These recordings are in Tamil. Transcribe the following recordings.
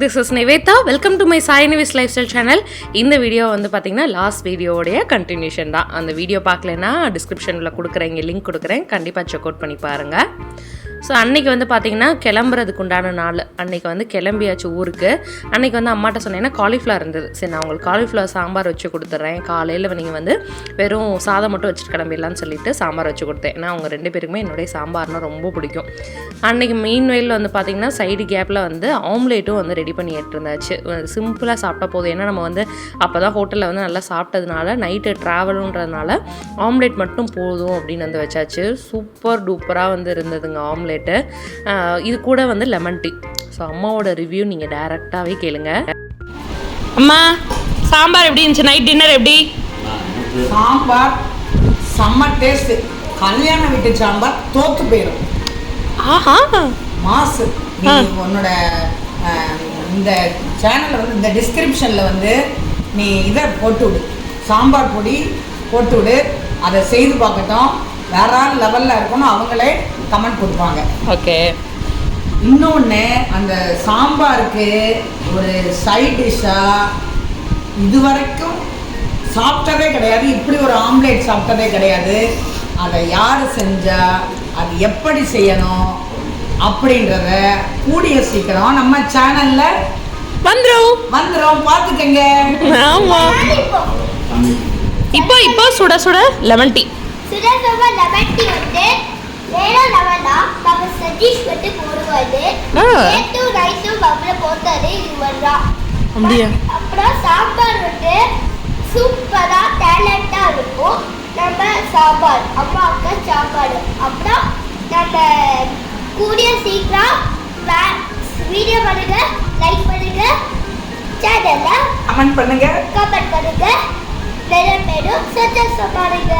This is Niveda welcome to my Sai Nivis lifestyle channel இந்த வீடியோ வந்து பார்த்தீங்கன்னா லாஸ்ட் வீடியோடைய கண்டினியூஷன் தான். அந்த வீடியோ பார்க்கலன்னா டிஸ்கிரிப்ஷனில் கொடுக்குறேன் இங்கே லிங்க் கொடுக்குறேன். கண்டிப்பாக செக் அவுட் பண்ணி பாருங்கள் ஸோ அன்னைக்கு வந்து பார்த்தீங்கன்னா கிளம்புறதுக்கு உண்டான நாள். அன்னைக்கு வந்து கிளம்பியாச்சு ஊருக்கு. அன்னைக்கு வந்து அம்மாட்ட சொன்னேன்னா காலிஃப்ளவர் இருந்தது? சரி நான் உங்களுக்கு காலிஃப்ளவர் சாம்பார் வச்சு கொடுத்துட்றேன் காலையில் நீங்கள் வந்து வெறும் சாதம் மட்டும் வச்சுட்டு கிளம்பிடலான்னு சொல்லிட்டு சாம்பார் வச்சு கொடுத்தேன். ஏன்னா அவங்க ரெண்டு பேருக்குமே என்னுடைய சாம்பார்னா ரொம்ப பிடிக்கும். அன்னைக்கு மெயின் வெயில் வந்து பார்த்தீங்கன்னா சைடு கேப்பில் வந்து ஆம்லேட்டும் வந்து ரெடி பண்ணிட்டு இருந்தாச்சு சிம்பிளாக சாப்பிட்டா போதும். ஏன்னா நம்ம வந்து அப்போ தான் ஹோட்டலில் வந்து நல்லா சாப்பிட்டதுனால நைட்டு ட்ராவலுன்றதுனால ஆம்லேட் மட்டும் போதும் அப்படின்னு வந்து வச்சாச்சு. சூப்பர் டூப்பராக வந்து இருந்ததுங்க ஆம்லேட். ஆம்லேட்டு இது கூட வந்து லெமன் டீ ஸோ அம்மாவோட ரிவ்யூ நீங்கள் டேரெக்டாகவே கேளுங்க. அம்மா சாம்பார் எப்படி இருந்துச்சு? நைட் டின்னர் எப்படி? சாம்பார் செம்ம டேஸ்ட் கல்யாண வீட்டு சாம்பார் தோத்து போயிடும் ஆஹா. மாசு. நீ உன்னோட இந்த சேனல்ல வந்து இந்த டிஸ்கிரிப்ஷன்ல வந்து நீ இதை போட்டு விடு. சாம்பார் பொடி போட்டு விடு. அதை செய்து பார்க்கட்டும். வேற லெவல்ல இருக்கணும். அவங்களே கமெண்ட் கொடுப்பாங்க ஓகே. இன்னொன்று அந்த சாம்பாருக்கு ஒரு சைட் டிஷ்ஷாக இது வரைக்கும் சாப்பிட்டதே கிடையாது. இப்படி ஒரு ஆம்லேட் சாப்பிட்டதே கிடையாது. அதை யார் செஞ்சா அது எப்படி செய்யணும் அப்படின்றத கூடிய சீக்கிரம் நம்ம சேனலில் வந்துடும் வந்துடும் பார்த்துக்கங்க. ஆமாம் இப்போ இப்போ சுட சுட லெமன் டீ சுடசோபா லெமன் டீ வந்து அப்படியா? அப்புறம் சாம்பார் வந்து சூப்பரா டேலண்டா இருக்கும். நம்ம சாம்பார் அம்மா அக்கா சாப்பாடு அப்புறம் நம்ம கூடிய சீக்கிரம் வீடியோ பண்ணுங்க லைக் பண்ணுங்க சேனலை கமெண்ட் பண்ணுங்க. கமெண்ட் பண்ணுங்க. நிறைய பேரும் சஜஸ்ட் பண்ணுங்க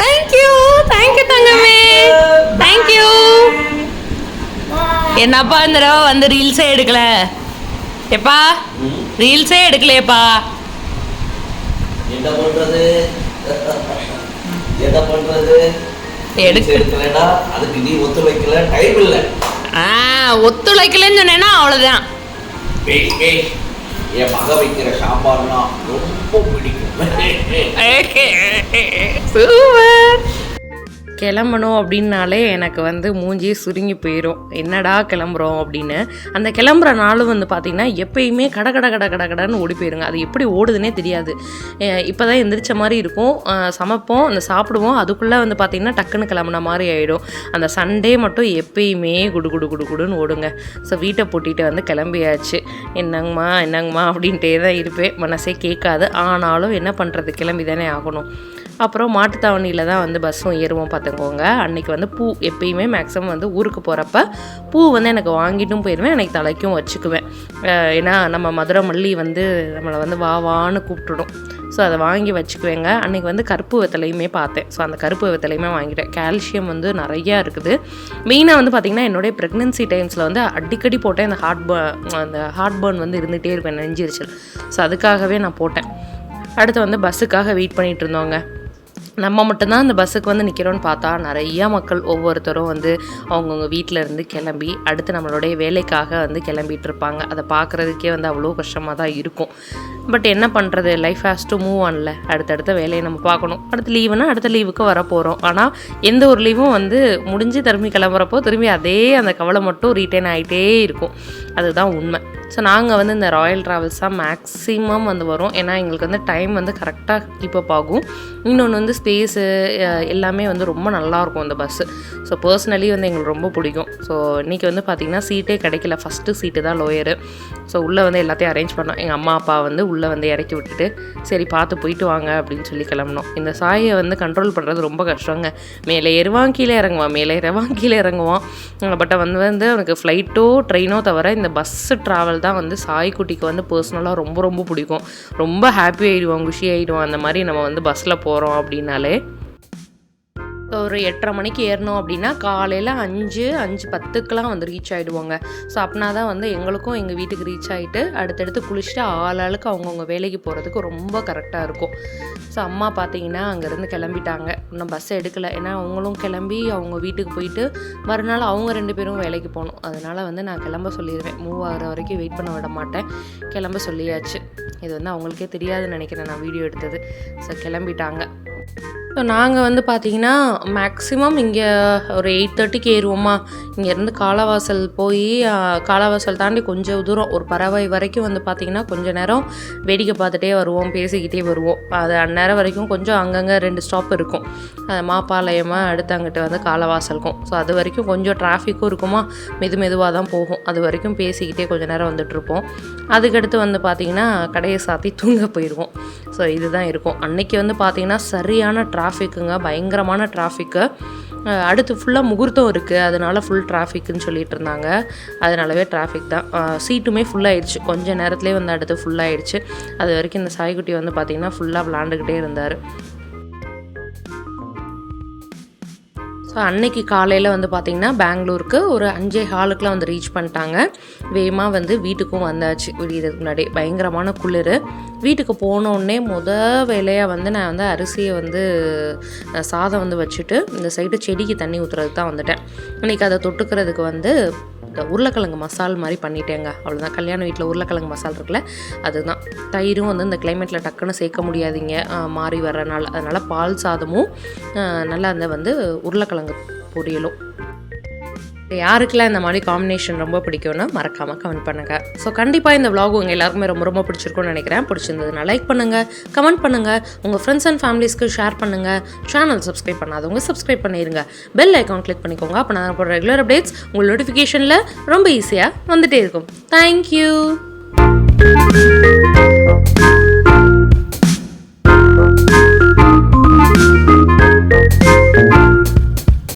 தேங்க்யூ தேங்க்யூ தங்கமே தேங்க்யூ என்னப்பா இந்த தடவை வந்து ரீல்ஸே எடுக்கல? எப்பா? ரீல்ஸே எடுக்கலையேப்பா. ஒத்துழைக்கலன்னு சொன்னேன்னா வெய் என் மக வைக்கிற சாம்பார்னா ரொம்ப பிடிக்கும். சூப்பர் கிளம்பணும் அப்படின்னாலே எனக்கு வந்து மூஞ்சியே சுருங்கி போயிடும் என்னடா கிளம்புறோம் அப்படின்னு. அந்த கிளம்புற நாளும் வந்து பார்த்திங்கன்னா எப்பயுமே கட கட கட கட கடன்னு ஓடி போயிருங்க. அது எப்படி ஓடுதுன்னே தெரியாது. இப்போ தான் எந்திரிச்ச மாதிரி இருக்கும். சமைப்போம் அந்த சாப்பிடுவோம். அதுக்குள்ளே வந்து பார்த்திங்கன்னா டக்குன்னு கிளம்புன மாதிரி ஆகிடும் அந்த சண்டே மட்டும் எப்பயுமே குடு குடு குடு குடுன்னு ஓடுங்க. ஸோ வீட்டை பூட்டிட்டு வந்து கிளம்பியாச்சு. என்னங்கம்மா என்னங்கம்மா அப்படின்ட்டே தான் இருப்பேன். மனசே கேட்காது. ஆனாலும் என்ன பண்ணுறது கிளம்பி தானே ஆகணும். அப்புறம் மாட்டுத்தாவணியில் தான் வந்து பஸ்ஸும் ஏறுவோம் பார்த்துக்கோங்க. அன்றைக்கி வந்து பூ எப்பயுமே மேக்ஸிமம் வந்து ஊருக்கு போகிறப்ப பூ வந்து எனக்கு வாங்கிட்டும் போயிடுவேன் எனக்கு தலைக்கும் வச்சுக்குவேன். ஏன்னா நம்ம மதுரை மல்லி வந்து நம்மளை வந்து வா வான்னு கூப்பிட்டுடும். ஸோ அதை வாங்கி வச்சுக்குவேங்க. அன்றைக்கி வந்து கருப்பு வெத்தலையுமே பார்த்தேன். ஸோ அந்த கருப்பு வெத்தலையுமே வாங்கிட்டேன். கால்சியம் வந்து நிறையா இருக்குது. மெயினாக வந்து பார்த்திங்கன்னா என்னுடைய ப்ரெக்னென்சி டைம்ஸில் வந்து அடிக்கடி போட்டேன். அந்த ஹார்ட் பர்ன் அந்த ஹார்ட் பர்ன் வந்து இருந்துகிட்டே இருப்பேன் நெஞ்சிருச்சல். ஸோ அதுக்காகவே நான் போட்டேன். அடுத்து வந்து பஸ்ஸுக்காக வெயிட் பண்ணிகிட்டு இருந்தோங்க. நம்ம மட்டும்தான் அந்த பஸ்ஸுக்கு வந்து நிற்கிறோன்னு பார்த்தா நிறையா மக்கள் ஒவ்வொருத்தரும் வந்து அவங்கவுங்க வீட்டில் இருந்து கிளம்பி அடுத்து நம்மளுடைய வேலைக்காக வந்து கிளம்பிட்டு இருப்பாங்க. அதை பார்க்குறதுக்கே வந்து அவ்வளோ கஷ்டமாக தான் இருக்கும். பட் என்ன பண்ணுறது லைஃப் ஹேஸ் டு மூவ் ஆன்ல அடுத்தடுத்த வேலையை நம்ம பார்க்கணும். அடுத்த லீவுனா அடுத்த லீவுக்கு வர போகிறோம் ஆனால் எந்த ஒரு லீவும் வந்து முடிஞ்சு திரும்பி கிளம்புறப்போ திரும்பி அதே அந்த கவலை மட்டும் ரீட்டைன் ஆகிட்டே இருக்கும். அதுதான் உண்மை. ஸோ நாங்கள் வந்து இந்த ராயல் ட்ராவல்ஸ் தான் மேக்ஸிமம் வந்து வரும். ஏன்னா எங்களுக்கு வந்து டைம் வந்து கரெக்டாக கீப்பப் ஆகும் இன்னொன்று வந்து ஸ்பேஸு எல்லாமே வந்து ரொம்ப நல்லாயிருக்கும் அந்த பஸ்ஸு ஸோ பர்சனலி வந்து எங்களுக்கு ரொம்ப பிடிக்கும். ஸோ இன்றைக்கி வந்து பார்த்திங்கன்னா சீட்டே கிடைக்கல. ஃபஸ்ட்டு சீட்டு தான் லோயரு ஸோ உள்ளே வந்து எல்லாத்தையும் அரேஞ்ச் பண்ணோம். எங்கள் அம்மா அப்பா வந்து உள்ளே வந்து இறக்கி விட்டுட்டு சரி பார்த்து போயிட்டு வாங்க அப்படின்னு சொல்லி கிளம்பணும் இந்த சாயை வந்து கண்ட்ரோல் பண்ணுறது ரொம்ப கஷ்டங்க. மேலே ஏறுவான் கீழே இறங்குவான் மேலே ஏறுவான் கீழே இறங்குவான். பட் வந்து வந்து அவனுக்கு ஃப்ளைட்டோ ட்ரெயினோ தவிர இந்த பஸ்ஸு ட்ராவல் தான் வந்து சாய்க்குட்டிக்கு வந்து பர்சனலாக ரொம்ப ரொம்ப பிடிக்கும். ரொம்ப ஹாப்பி ஆகிடுவான் குஷி ஆகிடுவான் அந்த மாதிரி நம்ம வந்து பஸ்ஸில் போகிறோம் அப்படின்னாலே ஒரு எட்டரை மணிக்கு ஏறினோம் அப்படின்னா காலையில் அஞ்சு அஞ்சு பத்துக்கெலாம் வந்து ரீச் ஆகிடுவாங்க ஸோ அப்படின்னா தான் வந்து எங்களுக்கும் எங்கள் வீட்டுக்கு ரீச் ஆகிட்டு அடுத்தடுத்து குளிச்சுட்டு ஆளாளுக்கு அவங்கவுங்க வேலைக்கு போகிறதுக்கு ரொம்ப கரெக்டாக இருக்கும். ஸோ அம்மா பார்த்தீங்கன்னா அங்கேருந்து கிளம்பிட்டாங்க. இன்னும் பஸ் எடுக்கலை. ஏன்னா அவங்களும் கிளம்பி அவங்க வீட்டுக்கு போயிட்டு மறுநாள் அவங்க ரெண்டு பேரும் வேலைக்கு போகணும். அதனால் வந்து நான் கிளம்ப சொல்லிடுவேன் மூவ் ஆகிற வரைக்கும் வெயிட் பண்ண விட மாட்டேன். கிளம்ப சொல்லியாச்சு. இது வந்து அவங்களுக்கே தெரியாதுன்னு நினைக்கிறேன் நான் வீடியோ எடுத்தது. ஸோ கிளம்பிட்டாங்க. ஸோ நாங்கள் வந்து பார்த்தீங்கன்னா மேக்ஸிமம் இங்கே ஒரு எயிட் தேர்ட்டிக்கு ஏறுவோமா? இங்கேருந்து காலவாசல் போய் காலவாசல் தாண்டி கொஞ்சம் தூரம் ஒரு பறவை வரைக்கும் வந்து பார்த்திங்கன்னா கொஞ்ச நேரம் வேடிக்கை பார்த்துட்டே வருவோம் பேசிக்கிட்டே வருவோம். அது அந்நேரம் வரைக்கும் கொஞ்சம் அங்கங்கே ரெண்டு ஸ்டாப் இருக்கும். அது மாப்பாளையமாக அடுத்து அங்கிட்ட வந்து காலவாசலுக்கும். ஸோ அது வரைக்கும் கொஞ்சம் டிராஃபிக்கும் இருக்குமா? மெது மெதுவாக தான் போகும். அது வரைக்கும் பேசிக்கிட்டே கொஞ்சம் நேரம் வந்துட்டுருப்போம் அதுக்கடுத்து வந்து பார்த்திங்கன்னா கடையை சாத்தி தூங்க போயிடுவோம் ஸோ இதுதான் இருக்கும். அன்னைக்கு வந்து பார்த்திங்கன்னா சரியான டிராஃபிக்குங்க பயங்கரமான டிராஃபிக்கு அடுத்து ஃபுல்லாக முகூர்த்தம் இருக்குது அதனால ஃபுல் டிராஃபிக்குன்னு சொல்லிட்டு இருந்தாங்க. அதனாலவே டிராஃபிக் தான். சீட்டுமே ஃபுல்லாகிடுச்சு கொஞ்ச நேரத்துலேயே வந்து அடுத்து ஃபுல்லாகிடுச்சு அது வரைக்கும் இந்த சாய்க்குட்டி வந்து பார்த்திங்கன்னா ஃபுல்லாக விளாண்டுக்கிட்டே இருந்தார். ஸோ அன்னைக்கு காலையில் வந்து பார்த்திங்கன்னா பெங்களூருக்கு ஒரு அஞ்சே ஹாலுக்குலாம் வந்து ரீச் பண்ணிட்டாங்க. வேகமாக வந்து வீட்டுக்கும் வந்தாச்சு. விடியதுக்கு முன்னாடி பயங்கரமான குளிர். வீட்டுக்கு போனோடனே முத வேலையாக வந்து நான் வந்து அரிசியை வந்து சாதம் வந்து வச்சுட்டு இந்த சைடு செடிக்கு தண்ணி ஊற்றுறதுக்கு தான் வந்துட்டேன். இன்றைக்கி அதை தொட்டுக்கிறதுக்கு வந்து இந்த உருளைக்கிழங்கு மசால் மாதிரி பண்ணிட்டேங்க. அவ்வளோதான் கல்யாண வீட்டில் உருளைக்கிழங்கு மசால் இருக்குல்ல அதுதான். தயிரும் வந்து இந்த கிளைமேட்டில் டக்குன்னு சேர்க்க முடியாதீங்க. மாறி வர்றனால அதனால் பால் சாதமும் நல்லா அந்த வந்து உருளைக்கிழங்கு பொரியலும். யாருக்கெல்லாம் இந்த மாதிரி காம்பினேஷன் ரொம்ப பிடிக்கும்னா மறக்காமல் கமெண்ட் பண்ணுங்கள் ஸோ கண்டிப்பாக இந்த விலாக் உங்கள் எல்லாருக்குமே ரொம்ப ரொம்ப பிடிச்சிருக்கும்னு நினைக்கிறேன். பிடிச்சிருந்ததுன்னா லைக் பண்ணுங்கள் கமெண்ட் பண்ணுங்கள் உங்கள் ஃப்ரெண்ட்ஸ் அண்ட் ஃபேமிலிஸ்க்கு ஷேர் பண்ணுங்கள் சேனல் சப்ஸ்கிரைப் பண்ணாதவங்க சப்ஸ்கிரைப் பண்ணிடுங்க பெல் ஐக்கான் கிளிக் பண்ணிக்கோங்க. அப்போ நான் போகிற ரெகுலர் அப்டேட்ஸ் உங்கள் நோட்டிஃபிகேஷனில் ரொம்ப ஈஸியாக வந்துகிட்டே இருக்கும். தேங்க்யூ